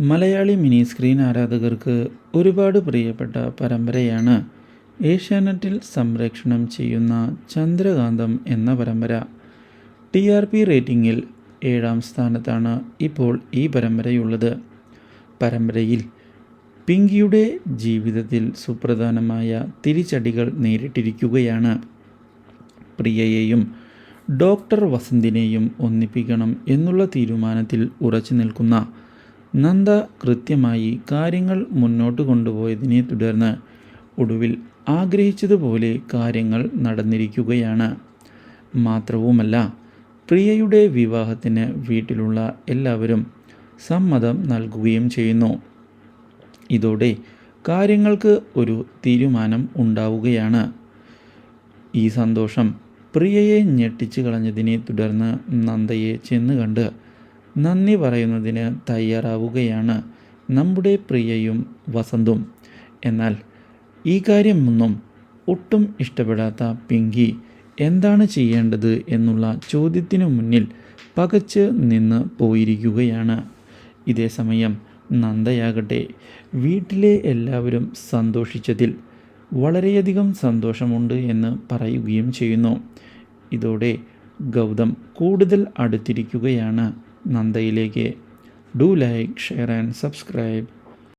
Malayali mini screen ആരാധകർക്ക് ഒരുപാട് പ്രിയപ്പെട്ട പരമ്പരയാണ് ഏഷ്യാനെറ്റിൽ സംപ്രേക്ഷണം ചെയ്യുന്ന ചന്ദ്രകാന്തം എന്ന പരമ്പര. ടി ആർ പി റേറ്റിംഗിൽ ഏഴാം സ്ഥാനത്താണ് ഇപ്പോൾ ഈ പരമ്പരയുള്ളത്. പരമ്പരയിൽ പിങ്കിയുടെ ജീവിതത്തിൽ സുപ്രധാനമായ തിരിച്ചടികൾ നേരിട്ടിരിക്കുകയാണ്. പ്രിയയെയും ഡോക്ടർ വസന്തിനെയും ഒന്നിപ്പിക്കണം എന്നുള്ള തീരുമാനത്തിൽ ഉറച്ചു നിൽക്കുന്ന നന്ദ കൃത്യമായി കാര്യങ്ങൾ മുന്നോട്ട് കൊണ്ടുപോയതിനെ തുടർന്ന് ഒടുവിൽ ആഗ്രഹിച്ചതുപോലെ കാര്യങ്ങൾ നടന്നിരിക്കുകയാണ്. മാത്രവുമല്ല പ്രിയയുടെ വിവാഹത്തിന് വീട്ടിലുള്ള എല്ലാവരും സമ്മതം നൽകുകയും ചെയ്യുന്നു. ഇതോടെ കാര്യങ്ങൾക്ക് ഒരു തീരുമാനം ഉണ്ടാവുകയാണ്. ഈ സന്തോഷം പ്രിയയെ ഞെട്ടിച്ചു കളഞ്ഞതിനെ തുടർന്ന് നന്ദയെ ചെന്ന് കണ്ട് നന്ദി പറയുന്നതിന് തയ്യാറാവുകയാണ്. നമ്മുടെ പ്രിയയും വസന്തും. എന്നാൽ ഈ കാര്യമൊന്നും ഒട്ടും ഇഷ്ടപ്പെടാത്ത പിങ്കി എന്താണ് ചെയ്യേണ്ടത് എന്നുള്ള ചോദ്യത്തിനു മുന്നിൽ പകച്ച് നിന്ന് പോയിരിക്കുകയാണ്. ഇതേ സമയം നന്ദയാകട്ടെ വീട്ടിലെ എല്ലാവരും സന്തോഷിച്ചതിൽ വളരെയധികം സന്തോഷമുണ്ട് എന്ന് പറയുകയും ചെയ്യുന്നു. ഇതോടെ ഗൗതം കൂടുതൽ അടുത്തിരിക്കുകയാണ്. നന്ദയിലേക്ക് do like share and subscribe